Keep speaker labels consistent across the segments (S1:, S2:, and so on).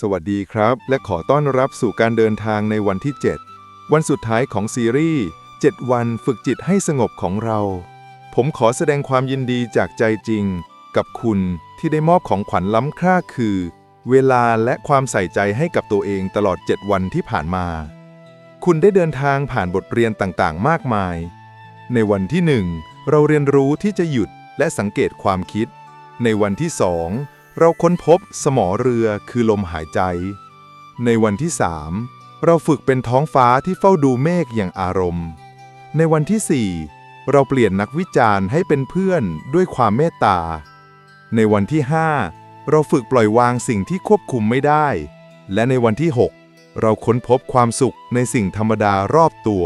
S1: สวัสดีครับ และขอต้อนรับสู่การเดินทางในวันที่ 7 วันสุดท้ายของซีรีส์ 7 วันฝึกจิตให้สงบของเรา ผมขอแสดงความยินดีจากใจจริง กับคุณที่ได้มอบของขวัญล้ำค่าคือ เวลาและความใส่ใจให้กับตัวเองตลอด 7 วันที่ผ่านมา คุณได้เดินทางผ่านบทเรียนต่างๆ มากมาย ในวันที่หนึ่งเราเรียนรู้ที่จะหยุดและสังเกตความคิด ในวันที่สอง เราค้นพบสมอเรือคือลมหายใจ ในวันที่สามเราฝึกเป็นท้องฟ้าที่เฝ้าดูเมฆอย่างอารมณ์ ในวันที่สี่เราเปลี่ยนนักวิจารณ์ให้เป็นเพื่อนด้วยความเมตตา ในวันที่ห้าเราฝึกปล่อยวางสิ่งที่ควบคุมไม่ได้ และในวันที่หกเราค้นพบความสุขในสิ่งธรรมดารอบตัว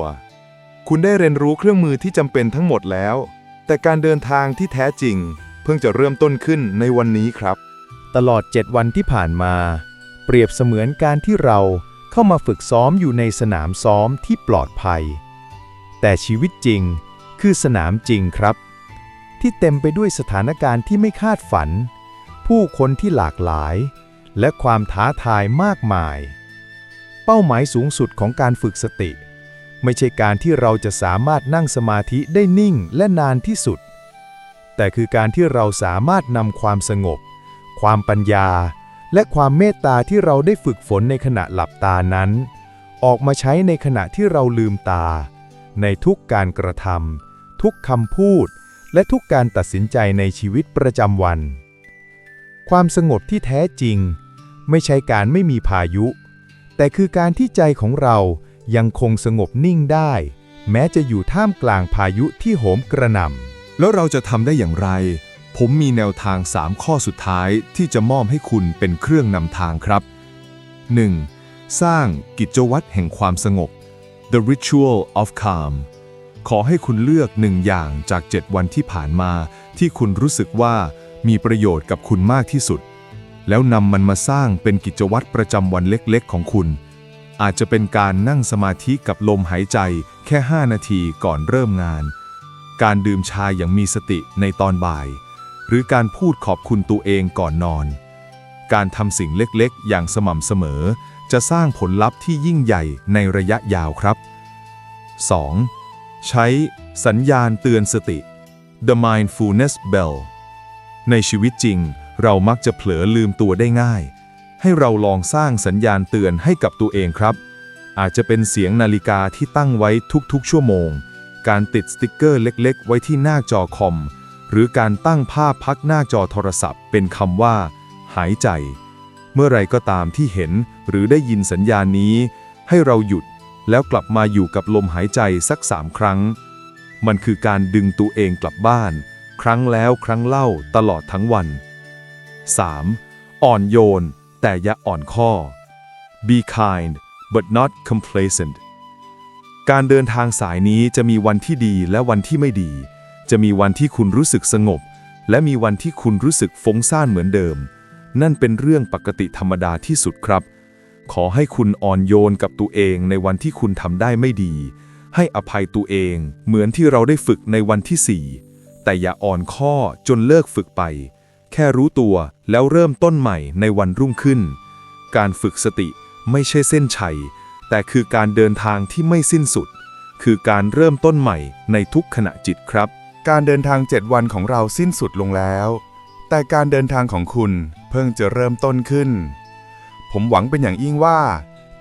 S1: คุณได้เรียนรู้เครื่องมือที่จำเป็นทั้งหมดแล้ว แต่การเดินทางที่แท้จริง เพิ่งจะเริ่มต้นขึ้นในวันนี้ครับ
S2: ตลอด 7 วันที่ผ่านมา เปรียบเสมือนการที่เราเข้ามาฝึกซ้อมอยู่ในสนามซ้อมที่ปลอดภัย แต่ชีวิตจริงคือสนามจริงครับ ที่เต็มไปด้วยสถานการณ์ที่ไม่คาดฝัน ผู้คนที่หลากหลาย และความท้าทายมากมาย เป้าหมายสูงสุดของการฝึกสติ ไม่ใช่การที่เราจะสามารถนั่งสมาธิได้นิ่งและนานที่สุด แต่คือการที่เราสามารถนำความสงบ ความปัญญา และความเมตตาที่เราได้ฝึกฝนในขณะหลับตานั้น ออกมาใช้ในขณะที่เราลืมตา ในทุกการกระทำทุกคำพูด และทุกการตัดสินใจในชีวิตประจำวัน ความสงบที่แท้จริง ไม่ใช่การไม่มีพายุ แต่คือการที่ใจของเรายังคงสงบนิ่งได้ แม้จะอยู่ท่ามกลางพายุที่โหมกระหน่ำ
S3: แล้วเราจะทำได้อย่างไร ผมมีแนวทาง 3 ข้อสุดท้ายที่จะมอบให้คุณเป็นเครื่องนำทางครับ 1. สร้างกิจวัตรแห่งความสงบ The Ritual of Calm ขอให้คุณเลือกหนึ่งอย่างจาก 7 วันที่ผ่านมา ที่คุณรู้สึกว่ามีประโยชน์กับคุณมากที่สุด แล้วนำมันมาสร้างเป็นกิจวัตรประจำวันเล็กๆ ของคุณ อาจจะเป็นการนั่งสมาธิกับลมหายใจแค่ 5 นาทีก่อนเริ่มงาน การดื่มชาอย่างมีสติในตอนบ่าย หรือการพูดขอบคุณตัวเองก่อนนอน การทำสิ่งเล็กๆ อย่างสม่ำเสมอ จะสร้างผลลัพธ์ที่ยิ่งใหญ่ในระยะยาวครับ 2. ใช้สัญญาณเตือนสติ The Mindfulness Bell ในชีวิตจริง เรามักจะเผลอลืมตัวได้ง่าย ให้เราลองสร้างสัญญาณเตือนให้กับตัวเองครับ อาจจะเป็นเสียงนาฬิกาที่ตั้งไว้ทุกๆ ชั่วโมง การติดสติกเกอร์เล็ก ๆ ไว้ที่หน้าจอคอม หรือการตั้งภาพพักหน้าจอโทรศัพท์ เป็นคำว่า หายใจ เมื่อไรก็ตามที่เห็นหรือได้ยินสัญญาณนี้ ให้เราหยุดแล้วกลับมาอยู่กับลมหายใจสักสามครั้ง มันคือการดึงตัวเองกลับบ้าน ครั้งแล้วครั้งเล่าตลอดทั้งวัน 3. อ่อนโยน แต่อย่าอ่อนข้อ Be kind but not complacent การเดินทางสายนี้จะมีวันที่ดีและวันที่ไม่ดี จะมีวันที่คุณรู้สึกสงบ และมีวันที่คุณรู้สึกฟุ้งซ่านเหมือนเดิม นั่นเป็นเรื่องปกติธรรมดาที่สุดครับ ขอให้คุณอ่อนโยนกับตัวเองในวันที่คุณทำได้ไม่ดี ให้อภัยตัวเอง เหมือนที่เราได้ฝึกในวันที่ 4 แต่อย่าอ่อนข้อจนเลิกฝึกไป แค่รู้ตัวแล้วเริ่มต้นใหม่ในวันรุ่งขึ้น การฝึกสติไม่ใช่เส้นชัย แต่คือการเดินทางที่ไม่สิ้นสุด คือการเริ่มต้นใหม่ในทุกขณะจิตครับ
S1: การเดินทาง 7 วันของเราสิ้นสุดลงแล้ว แต่การเดินทางของคุณเพิ่งจะเริ่มต้นขึ้น ผมหวังเป็นอย่างยิ่งว่า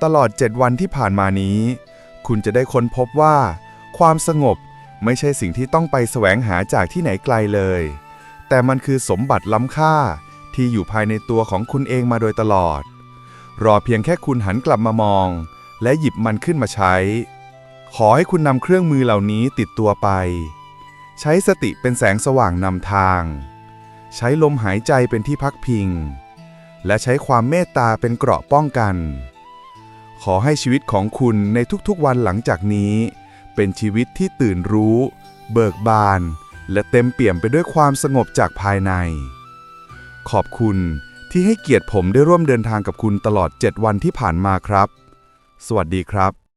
S1: ตลอด 7 วันที่ผ่านมานี้ คุณจะได้ค้นพบว่า ความสงบไม่ใช่สิ่งที่ต้องไปแสวงหาจากที่ไหนไกลเลย แต่มันคือสมบัติล้ำค่าที่อยู่ภายในตัวของคุณเองมาโดยตลอด รอเพียงแค่คุณหันกลับมามอง และหยิบมันขึ้นมาใช้ ขอให้คุณนำเครื่องมือเหล่านี้ติดตัวไป ใช้สติเป็นแสงสว่างนำทาง ใช้ลมหายใจเป็นที่พักพิง และใช้ความเมตตาเป็นเกราะป้องกัน ขอให้ชีวิตของคุณในทุกๆวันหลังจากนี้ เป็นชีวิตที่ตื่นรู้ เบิกบาน และเต็มเปี่ยมไปด้วยความสงบจากภายใน ขอบคุณที่ให้เกียรติผมได้ร่วมเดินทางกับคุณตลอด 7 วันที่ผ่านมาครับ สวัสดีครับ